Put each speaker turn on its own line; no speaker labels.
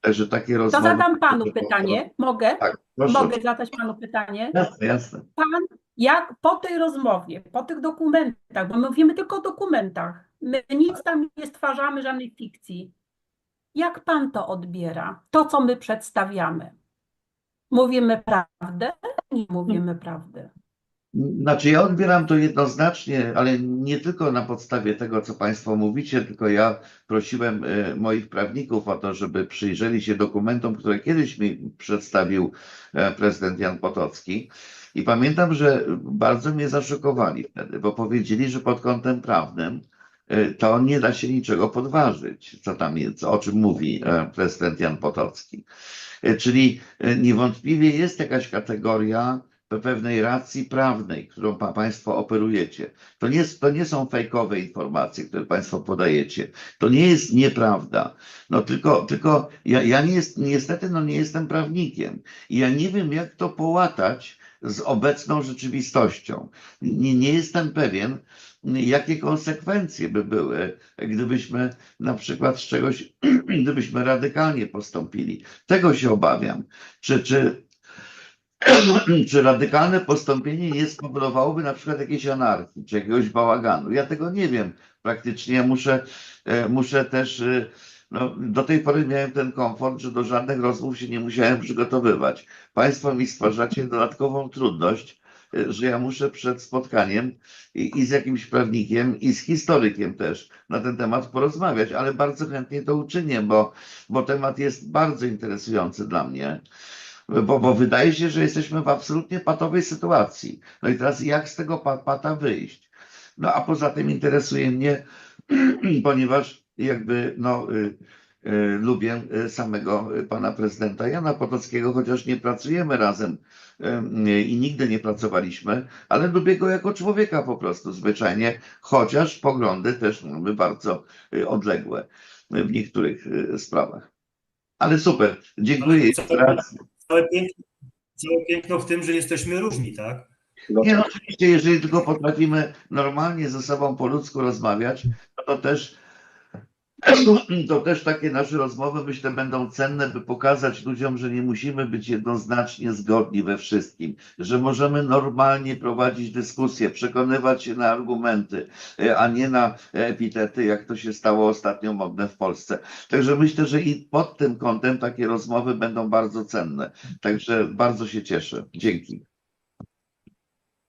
Także takie
To
rozmowy.
zadam panu pytanie. Mogę?
Tak.
Mogę zadać panu pytanie?
Jasne, jasne.
Pan, jak po tej rozmowie, po tych dokumentach, bo my mówimy tylko o dokumentach, my nic tam nie stwarzamy, żadnej fikcji. Jak pan to odbiera? To, co my przedstawiamy. Mówimy prawdę? Nie mówimy prawdy.
Znaczy ja odbieram to jednoznacznie, ale nie tylko na podstawie tego, co Państwo mówicie, tylko ja prosiłem e, moich prawników o to, żeby przyjrzeli się dokumentom, które kiedyś mi przedstawił e, prezydent Jan Potocki. I pamiętam, że bardzo mnie zaszokowali wtedy, bo powiedzieli, że pod kątem prawnym e, to nie da się niczego podważyć, co tam jest, o czym mówi prezydent Jan Potocki. Czyli niewątpliwie jest jakaś kategoria pewnej racji prawnej, którą pa, Państwo operujecie. To nie, to nie są fejkowe informacje, które Państwo podajecie. To nie jest nieprawda. No tylko, tylko ja, ja nie jest, niestety no nie jestem prawnikiem i ja nie wiem, jak to połatać z obecną rzeczywistością. Nie, nie jestem pewien, jakie konsekwencje by były, gdybyśmy na przykład z czegoś, gdybyśmy radykalnie postąpili. Tego się obawiam. Czy, czy, czy radykalne postąpienie nie spowodowałoby na przykład jakiejś anarchii, czy jakiegoś bałaganu? Ja tego nie wiem. Praktycznie muszę, e, muszę też, e, no, do tej pory miałem ten komfort, że do żadnych rozmów się nie musiałem przygotowywać. Państwo mi stwarzacie dodatkową trudność, e, że ja muszę przed spotkaniem i, i z jakimś prawnikiem, i z historykiem też na ten temat porozmawiać, ale bardzo chętnie to uczynię, bo, bo temat jest bardzo interesujący dla mnie bo, bo wydaje się, że jesteśmy w absolutnie patowej sytuacji. No i teraz jak z tego pa- pata wyjść? No a poza tym interesuje mnie, ponieważ jakby no y, y, lubię y, samego y, pana prezydenta Jana Potockiego, chociaż nie pracujemy razem y, i nigdy nie pracowaliśmy, ale lubię go jako człowieka po prostu zwyczajnie, chociaż poglądy też mamy bardzo y, odległe y, w niektórych y, sprawach. Ale super, dziękuję jeszcze raz.
Całe piękno, całe piękno w tym, że jesteśmy różni, tak?
Nie, no oczywiście, jeżeli tylko potrafimy normalnie ze sobą po ludzku rozmawiać, no to też, to też takie nasze rozmowy, myślę, będą cenne, by pokazać ludziom, że nie musimy być jednoznacznie zgodni we wszystkim, że możemy normalnie prowadzić dyskusję, przekonywać się na argumenty, e, a nie na epitety, jak to się stało ostatnio modne w Polsce. Także myślę, że i pod tym kątem takie rozmowy będą bardzo cenne. Także bardzo się cieszę. Dzięki.